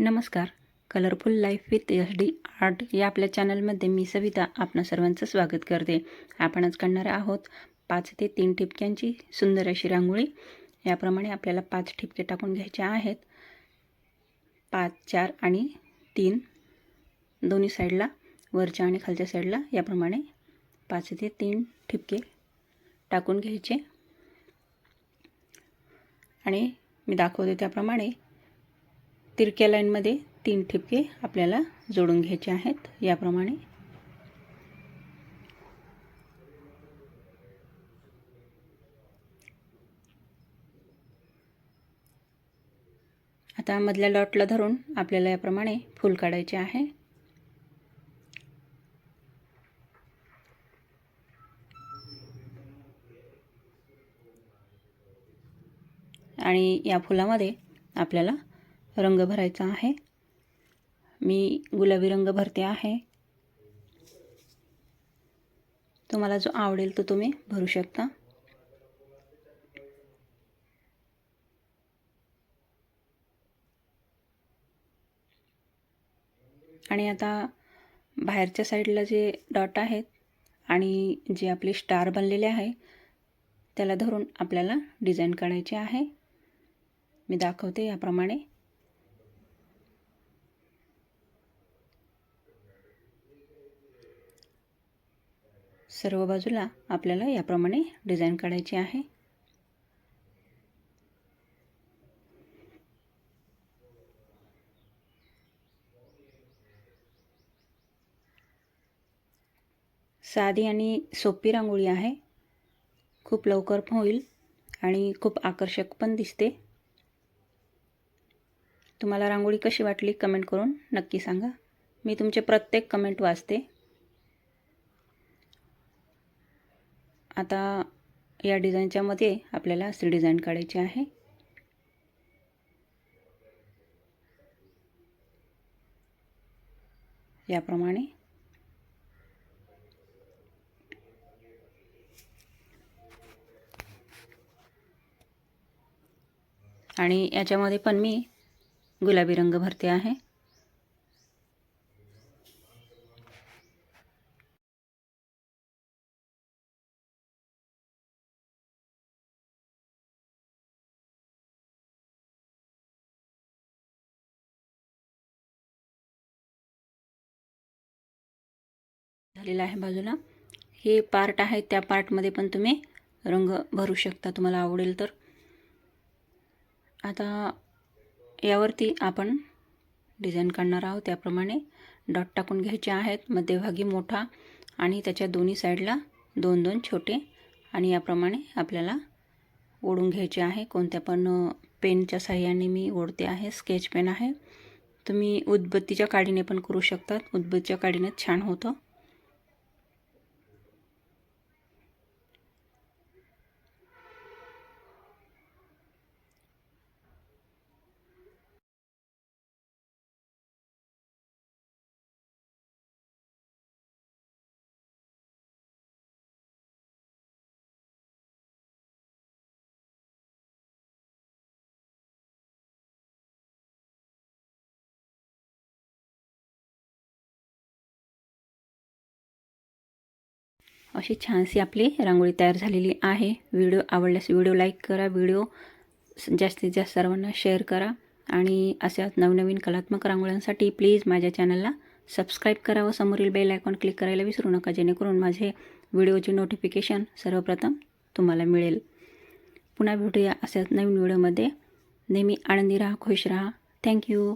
नमस्कार. Colourful life with H D art या आपल्या चॅनलमध्ये मी सविता आपणा सर्वांचं स्वागत करते. आपण आज करणार आहोत पाच ते तीन ठिपक्यांची सुंदर अशी रांगोळी. याप्रमाणे आपल्याला पाच ठिपके टाकून घ्यायचे आहेत. पाच चार आणि तीन दोन्ही साईडला वरच्या आणि खालच्या साईडला याप्रमाणे पाच ते तीन ठिपके टाकून घ्यायचे. आणि मी दाखवते त्याप्रमाणे तिरक्या लाईनमध्ये तीन ठिपके आपल्याला जोडून घ्यायचे आहेत. याप्रमाणे आता मधल्या लॉटला धरून आपल्याला याप्रमाणे फूल काढायचे आहे. आणि या फुलामध्ये आपल्याला रंग भरायचा आहे. मी गुलाबी रंग भरते आहे. तुम्हाला जो आवडेल तो तुम्ही भरू शकता. आणि आता बाहेरच्या साईडला जे डॉट आहेत आणि जे आपले स्टार बनलेले आहे त्याला धरून आपल्याला डिझाईन काढायची आहे. मी दाखवते याप्रमाणे. सर्व बाजूला आपल्याला याप्रमाणे डिझाईन काढायची आहे. साधी आणि सोपी रांगोळी आहे. खूप लवकर होईल आणि खूप आकर्षक पण दिसते. तुम्हाला रांगोळी कशी वाटली कमेंट करून नक्की सांगा. मी तुमचे प्रत्येक कमेंट वाचते. आता या डिझाईनच्यामध्ये आपल्याला असे डिझाईन काढायची आहे. याप्रमाणे. आणि याच्यामध्ये पण मी गुलाबी रंग भरते आहे. झालेला आहे बाजूला. हे पार्ट आहे त्या पार्टमध्ये पण तुम्ही रंग भरू शकता तुम्हाला आवडेल तर. आता यावरती आपण डिझाईन काढणार आहोत. त्याप्रमाणे डॉट टाकून घ्यायचे आहेत. मध्यभागी मोठा आणि त्याच्या दोन्ही साईडला दोन दोन छोटे आणि याप्रमाणे आपल्याला ओढून घ्यायचे आहे. कोणत्या पण पेनच्या साह्याने मी ओढते आहे. स्केच पेन आहे. तुम्ही उदबत्तीच्या काडीने पण करू शकतात. उदबत्तीच्या काडीने छान होतं. अशी छानशी आपली रांगोळी तयार झालेली आहे. व्हिडिओ आवडल्यास व्हिडिओ लाईक करा व्हिडिओ जास्तीत जास्त सर्वांना शेअर करा आणि अशा नवनवीन कलात्मक रांगोळ्यांसाठी प्लीज माझ्या चॅनलला सबस्क्राईब करा व समोरील बेल आयकॉन क्लिक करायला विसरू नका जेणेकरून माझे व्हिडिओचे नोटिफिकेशन सर्वप्रथम तुम्हाला मिळेल. पुन्हा भेटूया अशाच नवीन व्हिडिओमध्ये. नेहमी आनंदी राहा खुश राहा. थँक्यू